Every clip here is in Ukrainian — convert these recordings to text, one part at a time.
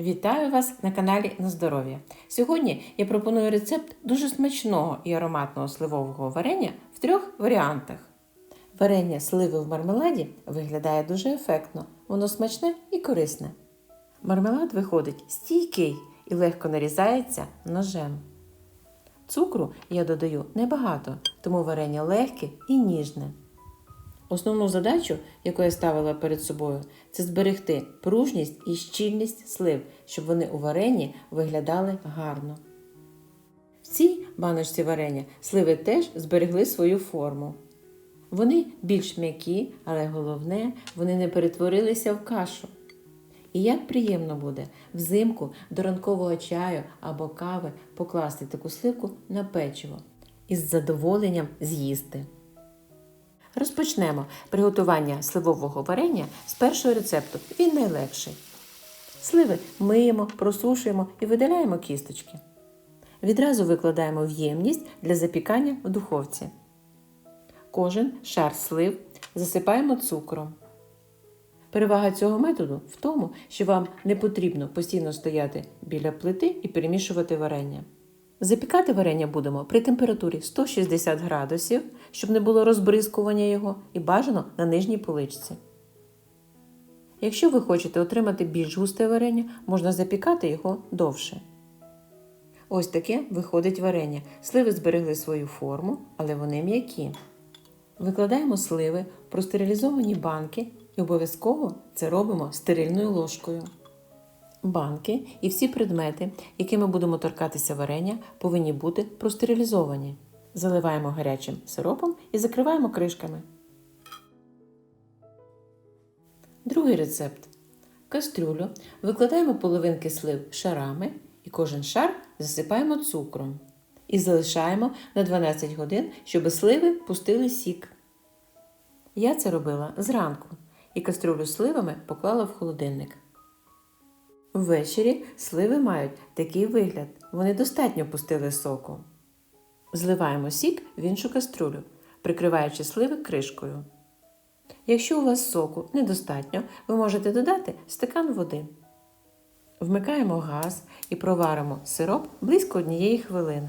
Вітаю вас на каналі на здоров'я. Сьогодні я пропоную рецепт дуже смачного і ароматного сливового варення в трьох варіантах. Варення сливи в мармеладі виглядає дуже ефектно, воно смачне і корисне. Мармелад виходить стійкий і легко нарізається ножем. Цукру я додаю небагато, тому варення легке і ніжне. Основну задачу, яку я ставила перед собою, це зберегти пружність і щільність слив, щоб вони у варенні виглядали гарно. В цій баночці варення сливи теж зберегли свою форму. Вони більш м'які, але головне, вони не перетворилися в кашу. І як приємно буде взимку до ранкового чаю або кави покласти таку сливку на печиво і з задоволенням з'їсти. Розпочнемо приготування сливового варення з першого рецепту. Він найлегший. Сливи миємо, просушуємо і видаляємо кісточки. Відразу викладаємо в ємність для запікання в духовці. Кожен шар слив засипаємо цукром. Перевага цього методу в тому, що вам не потрібно постійно стояти біля плити і перемішувати варення. Запікати варення будемо при температурі 160 градусів, щоб не було розбризкування його, і бажано на нижній поличці. Якщо ви хочете отримати більш густе варення, можна запікати його довше. Ось таке виходить варення. Сливи зберегли свою форму, але вони м'які. Викладаємо сливи в простерилізовані банки і обов'язково це робимо стерильною ложкою. Банки і всі предмети, якими будемо торкатися варення, повинні бути простерилізовані. Заливаємо гарячим сиропом і закриваємо кришками. Другий рецепт. В кастрюлю викладаємо половинки слив шарами і кожен шар засипаємо цукром. І залишаємо на 12 годин, щоб сливи пустили сік. Я це робила зранку і кастрюлю з сливами поклала в холодильник. Ввечері сливи мають такий вигляд, вони достатньо пустили соку. Зливаємо сік в іншу кастрюлю, прикриваючи сливи кришкою. Якщо у вас соку недостатньо, ви можете додати стакан води. Вмикаємо газ і проваримо сироп близько однієї хвилини.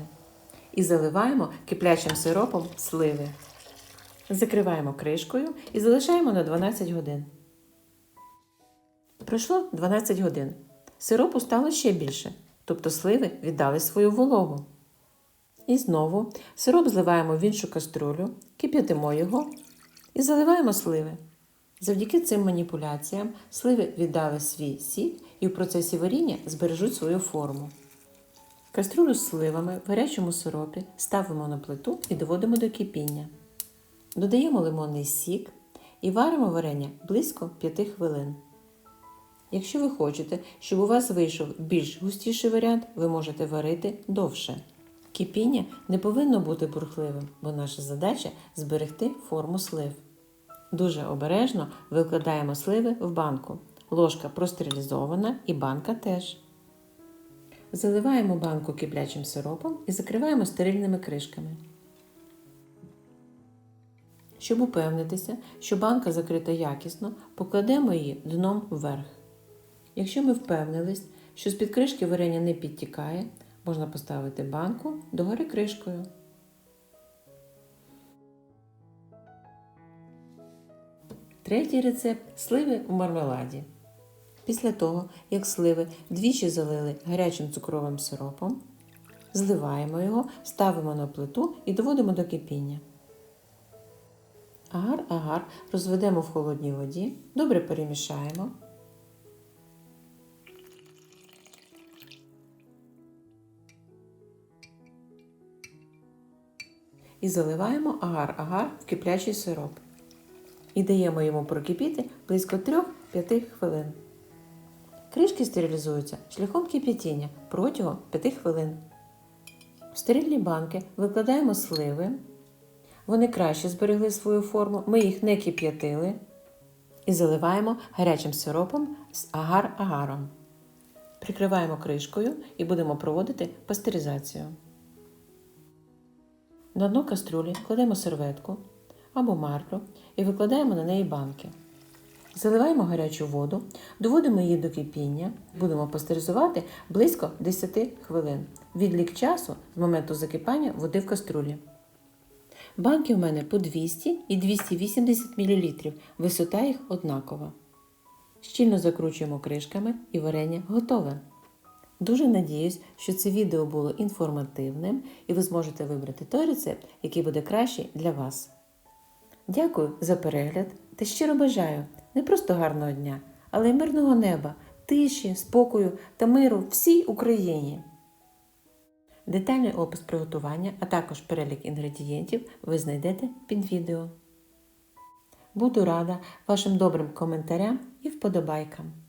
І заливаємо киплячим сиропом сливи. Закриваємо кришкою і залишаємо на 12 годин. Пройшло 12 годин. Сиропу стало ще більше, тобто сливи віддали свою вологу. І знову сироп зливаємо в іншу каструлю, кип'ятимо його і заливаємо сливи. Завдяки цим маніпуляціям сливи віддали свій сік і в процесі варіння збережуть свою форму. Каструлю з сливами в гарячому сиропі ставимо на плиту і доводимо до кипіння. Додаємо лимонний сік і варимо варення близько 5 хвилин. Якщо ви хочете, щоб у вас вийшов більш густіший варіант, ви можете варити довше. Кипіння не повинно бути бурхливим, бо наша задача зберегти форму слив. Дуже обережно викладаємо сливи в банку. Ложка простерилізована і банка теж. Заливаємо банку киплячим сиропом і закриваємо стерильними кришками. Щоб упевнитися, що банка закрита якісно, покладемо її дном вверх. Якщо ми впевнились, що з-під кришки варення не підтікає, можна поставити банку догори кришкою. Третій рецепт сливи у мармеладі. Після того, як сливи двічі залили гарячим цукровим сиропом, зливаємо його, ставимо на плиту і доводимо до кипіння. Агар-агар розведемо в холодній воді, добре перемішаємо. І заливаємо агар-агар в киплячий сироп. І даємо йому прокипіти близько 3-5 хвилин. Кришки стерилізуються шляхом кип'ятіння протягом 5 хвилин. В стерильні банки викладаємо сливи. Вони краще зберегли свою форму, ми їх не кип'ятили. І заливаємо гарячим сиропом з агар-агаром. Прикриваємо кришкою і будемо проводити пастеризацію. На дно кастрюлі кладемо серветку або марлю і викладаємо на неї банки. Заливаємо гарячу воду, доводимо її до кипіння, будемо пастеризувати близько 10 хвилин. Відлік часу з моменту закипання води в каструлі. Банки у мене по 200 і 280 мл, висота їх однакова. Щільно закручуємо кришками і варення готове. Дуже надіюсь, що це відео було інформативним і ви зможете вибрати той рецепт, який буде кращий для вас. Дякую за перегляд та щиро бажаю не просто гарного дня, але й мирного неба, тиші, спокою та миру всій Україні. Детальний опис приготування, а також перелік інгредієнтів ви знайдете під відео. Буду рада вашим добрим коментарям і вподобайкам.